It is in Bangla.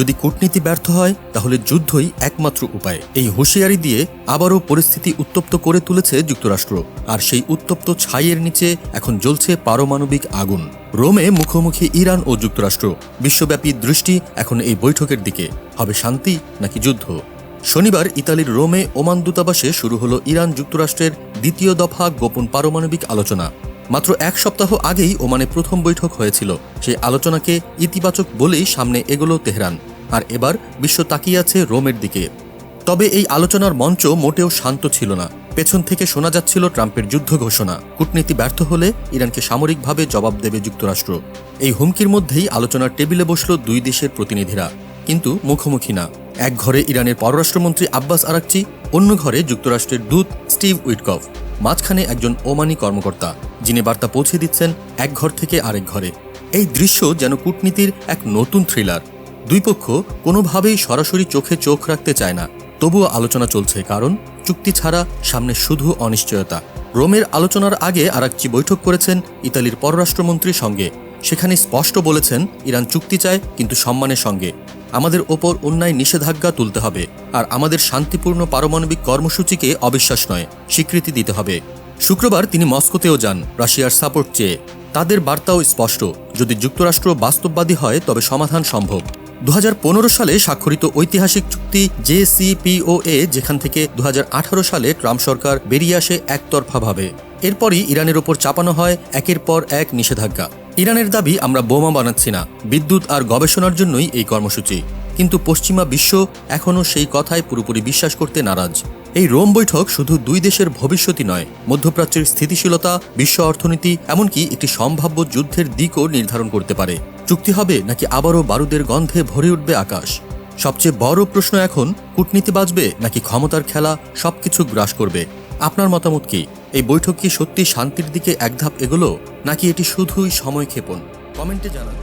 যদি কূটনীতি ব্যর্থ হয়, তাহলে যুদ্ধই একমাত্র উপায়। এই হুঁশিয়ারি দিয়ে আবারও পরিস্থিতি উত্তপ্ত করে তুলেছে যুক্তরাষ্ট্র। আর সেই উত্তপ্ত ছাইয়ের নিচে এখন জ্বলছে পারমাণবিক আগুন। রোমে মুখোমুখি ইরান ও যুক্তরাষ্ট্র। বিশ্বব্যাপী দৃষ্টি এখন এই বৈঠকের দিকে। হবে শান্তি নাকি যুদ্ধ? শনিবার ইতালির রোমে ওমান দূতাবাসে শুরু হলো ইরান যুক্তরাষ্ট্রের দ্বিতীয় দফা গোপন পারমাণবিক আলোচনা। মাত্র এক সপ্তাহ আগেই ওমানে প্রথম বৈঠক হয়েছিল। সেই আলোচনাকে ইতিবাচক বলেই সামনে এগোলো তেহরান। আর এবার বিশ্ব তাকিয়ে আছে রোমের দিকে। তবে এই আলোচনার মঞ্চ মোটেও শান্ত ছিল না। পেছন থেকে শোনা যাচ্ছিল ট্রাম্পের যুদ্ধ ঘোষণা। কূটনীতি ব্যর্থ হলে ইরানকে সামরিকভাবে জবাব দেবে যুক্তরাষ্ট্র। এই হুমকির মধ্যেই আলোচনার টেবিলে বসল দুই দেশের প্রতিনিধিরা। কিন্তু মুখোমুখি না। এক ঘরে ইরানের পররাষ্ট্রমন্ত্রী আব্বাস আরাকচি, অন্য ঘরে যুক্তরাষ্ট্রের দূত স্টিভ উইটকফ। মাঝখানে একজন ওমানি কর্মকর্তা, যিনি বার্তা পৌঁছে দিচ্ছেন এক ঘর থেকে আরেক ঘরে। এই দৃশ্য যেন কূটনীতির এক নতুন থ্রিলার। দুই পক্ষ কোনোভাবেই সরাসরি চোখে চোখ রাখতে চায় না। তবুও আলোচনা চলছে, কারণ চুক্তি ছাড়া সামনে শুধু অনিশ্চয়তা। রোমের আলোচনার আগে আরাকচি বৈঠক করেছেন ইতালির পররাষ্ট্রমন্ত্রীর সঙ্গে। সেখানে স্পষ্ট বলেছেন, ইরান চুক্তি চায়, কিন্তু সম্মানের সঙ্গে। আমাদের ওপর অন্যায় নিষেধাজ্ঞা তুলতে হবে, আর আমাদের শান্তিপূর্ণ পারমাণবিক কর্মসূচিকে অবিশ্বাস নয়, স্বীকৃতি দিতে হবে। শুক্রবার তিনি মস্কোতেও যান, রাশিয়ার সাপোর্ট চেয়ে। তাদের বার্তাও স্পষ্ট, যদি যুক্তরাষ্ট্র বাস্তববাদী হয়, তবে সমাধান সম্ভব। দু হাজার পনেরো সালে স্বাক্ষরিত ঐতিহাসিক চুক্তি জেসিপিওএ যেখান থেকে দু হাজার আঠারো সালে ট্রাম্প সরকার বেরিয়ে আসে একতরফাভাবে এরপরই ইরানের ওপর চাপানো হয় একের পর এক নিষেধাজ্ঞা। ইরানের দাবি, আমরা বোমা বানাচ্ছি না। বিদ্যুৎ আর গবেষণার জন্যই এই কর্মসূচি। কিন্তু পশ্চিমা বিশ্ব এখনও সেই কথায় পুরোপুরি বিশ্বাস করতে নারাজ। এই রোম বৈঠক শুধু দুই দেশের ভবিষ্যতই নয়, মধ্যপ্রাচ্যের স্থিতিশীলতা, বিশ্ব অর্থনীতি, এমনকি একটি সম্ভাব্য যুদ্ধের দিকও নির্ধারণ করতে পারে। চুক্তি হবে নাকি আবারও বারুদের গন্ধে ভরে উঠবে আকাশ? সবচেয়ে বড় প্রশ্ন এখন, কূটনীতি বাজবে নাকি ক্ষমতার খেলা সবকিছু গ্রাস করবে? আপনার মতামত কি? এই বৈঠক কি সত্যি শান্তির দিকে এক ধাপ এগোলো নাকি এটি শুধুই সময় ক্ষেপণ? কমেন্টে জানান।